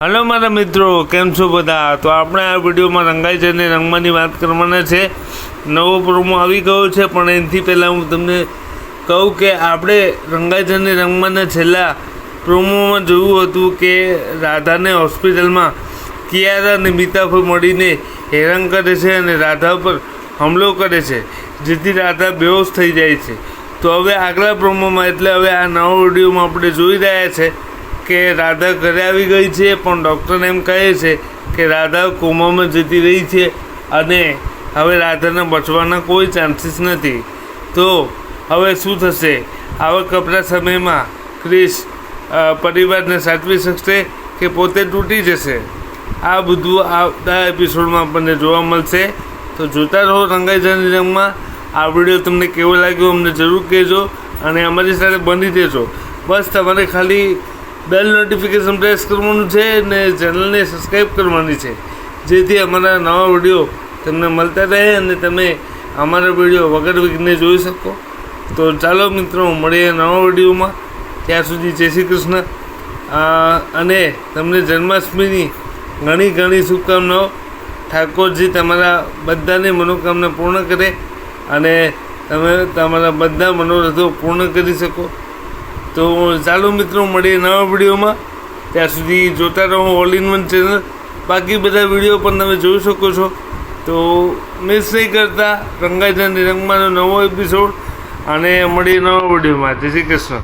Hello મારા મિત્રો, કેમ છો બધા? તો આપણે આ વિડીયોમાં રંગાઈ છે અને રંગમાંની વાત કરવાના છે. નવો પ્રોમો આવી ગયો છે, પણ એનાથી પહેલાં હું તમને કહું કે આપણે રંગાઈ છે અને રંગમાંના છેલ્લા પ્રોમોમાં જોયું હતું કે રાધાને હોસ્પિટલમાં કિયારા અને મિતાફર મળીને હેરાન કરે છે અને રાધા પર હુમલો કરે છે, જેથી રાધા બેહોશ થઈ જાય છે. તો હવે આગલા પ્રોમોમાં, એટલે હવે આ નવો વિડીયોમાં આપણે જોઈ રહ્યા છે કે રાધા ઘરે આવી ગઈ છે, પણ ડૉક્ટર એમ કહે છે કે રાધા કોમામાં જતી રહી છે અને હવે રાધાને બચવાના કોઈ ચાન્સીસ નથી. તો હવે શું થશે? આવા કપરા સમયમાં ક્રિશ પરિવારને સાચવી શકશે કે પોતે તૂટી જશે? આ બધું આવતા એપિસોડમાં આપણને જોવા મળશે. તો જોતા રહો રંગાઈ જાની રંગમાં. આ વીડિયો તમને કેવો લાગ્યો અમને જરૂર કહેજો અને અમારી સાથે બની દેજો બસ તમારે ખાલી બેલ નોટિફિકેશન પ્રેસ કરવાનું છે ને ચેનલને સબસ્ક્રાઈબ કરવાની છે. જેથી અમારા નવા વીડિયો તમને મળતા રહે અને તમે અમારા વીડિયો વગર વિઘ્ને જોઈ શકો. તો ચાલો મિત્રો, મળીએ નવા વિડીયોમાં ત્યાં સુધી જય શ્રી કૃષ્ણ. અને તમને જન્માષ્ટમીની ઘણી ઘણી શુભકામનાઓ. ઠાકોરજી તમારા બધાની મનોકામના પૂર્ણ કરે અને તમે તમારા બધા મનોરથો પૂર્ણ કરી શકો. તો ચાલો મિત્રો, મળીએ નવા વિડીયોમાં. ત્યાં સુધી જોતા રહો ઓલ ઇન વન ચેનલ બાકી બધા વીડિયો પણ તમે જોઈ શકો છો. તો મિસ નહીં કરતા. રંગાજાની રંગમાંનો નવો એપિસોડ અને મળીએ નવા વિડીયોમાં. જય શ્રી કૃષ્ણ.